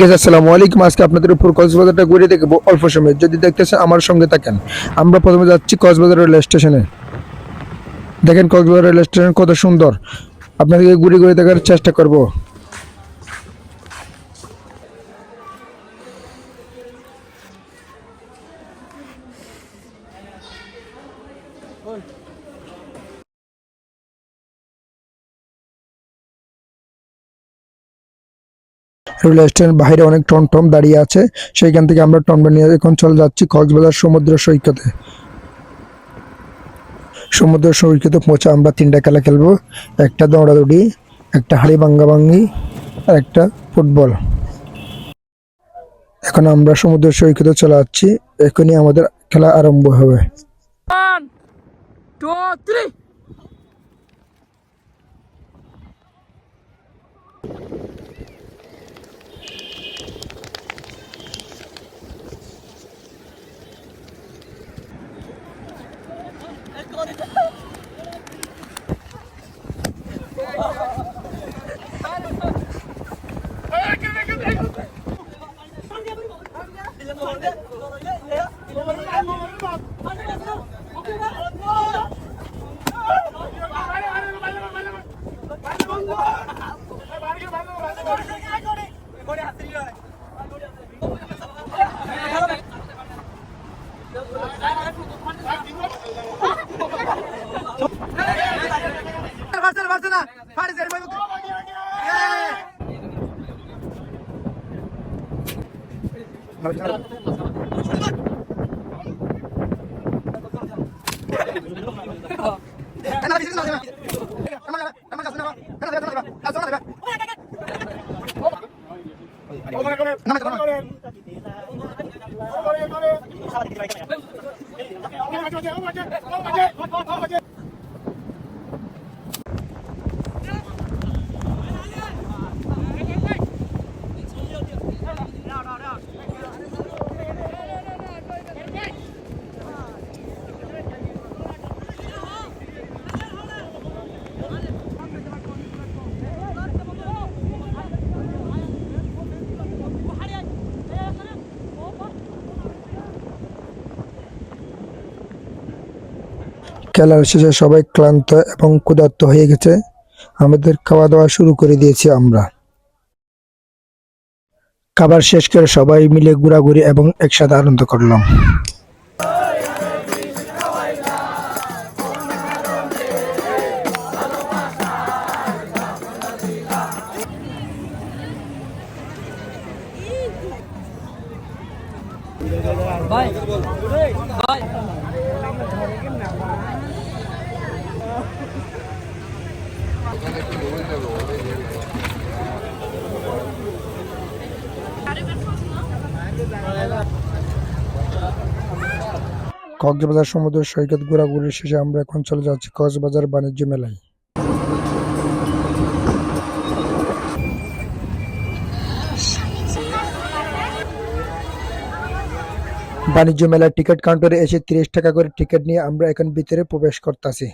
গেছে আসসালামু আলাইকুম। আজকে আপনাদের উপর কক্সবাজারটা ঘুরে দেখব অল্প সময়। যদি দেখতেছেন আমার সঙ্গে থাকেন, আমরা প্রথমে যাচ্ছি কক্সবাজার রেল স্টেশনে দেখেন কক্সবাজার রেল স্টেশন কত সুন্দর। আপনাদেরকে ঘুরে ঘুরে দেখার চেষ্টা করব। রেল স্টেশনের বাইরে অনেক টমটম দাঁড়িয়ে আছে। সেইখান থেকে আমরা টমটম নিয়ে এখন চলে যাচ্ছি কক্সবাজার সমুদ্র সৈকতে। সমুদ্র সৈকতে পৌঁছে আমরা তিনটা খেলা খেলব। একটা দৌড়াদৌড়ি একটা হাড়ি ভাঙ্গা ভাঙ্গি আর একটা ফুটবল। এখন আমরা সমুদ্র সৈকতে চলে যাচ্ছি। এখনই আমাদের খেলা আরম্ভ হবে। One, two, three. না করে করে খেলার শেষে সবাই ক্লান্ত এবং ক্ষুধার্ত হয়ে গেছে। আমাদের খাওয়া দাওয়া শুরু করে দিয়েছি আমরা। খাবার শেষ করে সবাই মিলে ঘোরাঘুরি এবং একসাথে আনন্দ করলাম। কক্সবাজার সমুদ্র সৈকত ঘোরাঘুরি শেষে আমরা এখন চলে যাচ্ছি কক্সবাজার বাণিজ্য মেলায়। বাণিজ্য মেলার টিকিট কাউন্টারে এসে তিরিশ টাকা করে টিকিট নিয়ে আমরা এখন ভিতরে প্রবেশ করতেছি।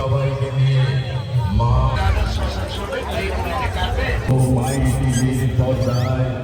সবাইকে নিয়ে মা ও মাই টিভির পর্দায়